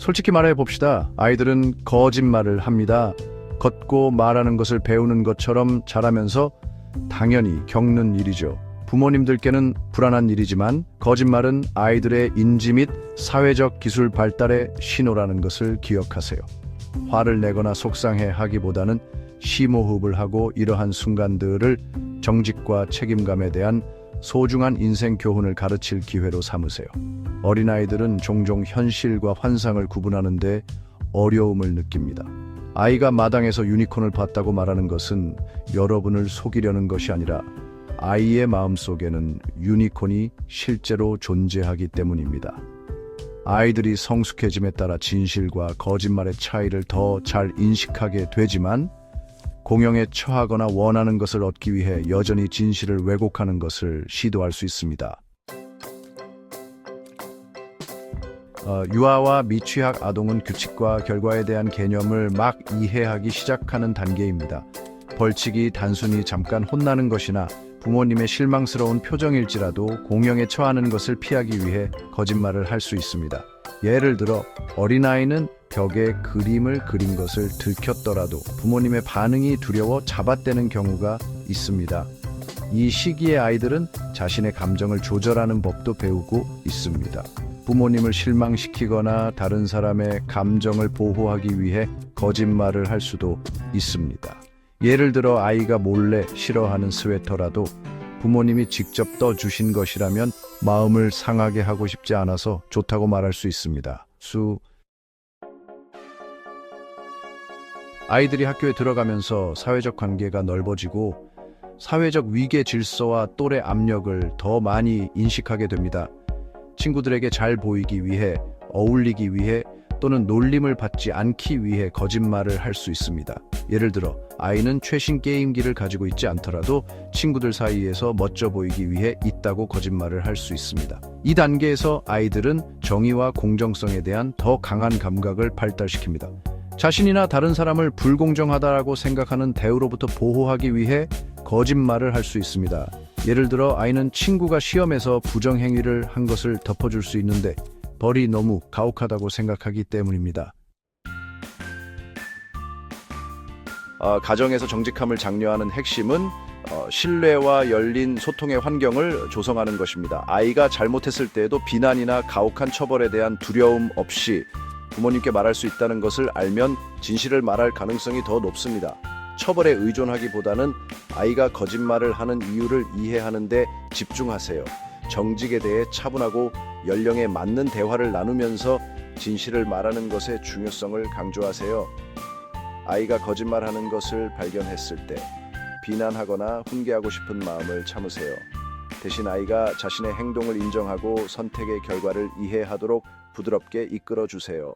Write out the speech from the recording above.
솔직히 말해 봅시다. 아이들은 거짓말을 합니다. 걷고 말하는 것을 배우는 것처럼 자라면서 당연히 겪는 일이죠. 부모님들께는 불안한 일이지만 거짓말은 아이들의 인지 및 사회적 기술 발달의 신호라는 것을 기억하세요. 화를 내거나 속상해 하기보다는 심호흡을 하고 이러한 순간들을 정직과 책임감에 대한 소중한 인생 교훈을 가르칠 기회로 삼으세요. 어린아이들은 종종 현실과 환상을 구분하는데 어려움을 느낍니다. 아이가 마당에서 유니콘을 봤다고 말하는 것은 여러분을 속이려는 것이 아니라 아이의 마음속에는 유니콘이 실제로 존재하기 때문입니다. 아이들이 성숙해짐에 따라 진실과 거짓말의 차이를 더 잘 인식하게 되지만 공영에 처하거나 원하는 것을 얻기 위해 여전히 진실을 왜곡하는 것을 시도할 수 있습니다. 어, 유아와 미취학 아동은 규칙과 결과에 대한 개념을 막 이해하기 시작하는 단계입니다. 벌칙이 단순히 잠깐 혼나는 것이나 부모님의 실망스러운 표정일지라도 공영에 처하는 것을 피하기 위해 거짓말을 할 수 있습니다. 예를 들어 어린아이는 벽에 그림을 그린 것을 들켰더라도 부모님의 반응이 두려워 잡아떼는 경우가 있습니다. 이 시기의 아이들은 자신의 감정을 조절하는 법도 배우고 있습니다. 부모님을 실망시키거나 다른 사람의 감정을 보호하기 위해 거짓말을 할 수도 있습니다. 예를 들어 아이가 몰래 싫어하는 스웨터라도 부모님이 직접 떠주신 것이라면 마음을 상하게 하고 싶지 않아서 좋다고 말할 수 있습니다. 수 아이들이 학교에 들어가면서 사회적 관계가 넓어지고 사회적 위계 질서와 또래 압력을 더 많이 인식하게 됩니다. 친구들에게 잘 보이기 위해, 어울리기 위해 또는 놀림을 받지 않기 위해 거짓말을 할 수 있습니다. 예를 들어, 아이는 최신 게임기를 가지고 있지 않더라도 친구들 사이에서 멋져 보이기 위해 있다고 거짓말을 할 수 있습니다. 이 단계에서 아이들은 정의와 공정성에 대한 더 강한 감각을 발달시킵니다. 자신이나 다른 사람을 불공정하다라고 생각하는 대우로부터 보호하기 위해 거짓말을 할 수 있습니다. 예를 들어 아이는 친구가 시험에서 부정행위를 한 것을 덮어줄 수 있는데 벌이 너무 가혹하다고 생각하기 때문입니다. 어, 가정에서 정직함을 장려하는 핵심은 어, 신뢰와 열린 소통의 환경을 조성하는 것입니다. 아이가 잘못했을 때에도 비난이나 가혹한 처벌에 대한 두려움 없이 부모님께 말할 수 있다는 것을 알면 진실을 말할 가능성이 더 높습니다. 처벌에 의존하기보다는 아이가 거짓말을 하는 이유를 이해하는데 집중하세요. 정직에 대해 차분하고 연령에 맞는 대화를 나누면서 진실을 말하는 것의 중요성을 강조하세요. 아이가 거짓말하는 것을 발견했을 때 비난하거나 훈계하고 싶은 마음을 참으세요. 대신 아이가 자신의 행동을 인정하고 선택의 결과를 이해하도록 부드럽게 이끌어 주세요.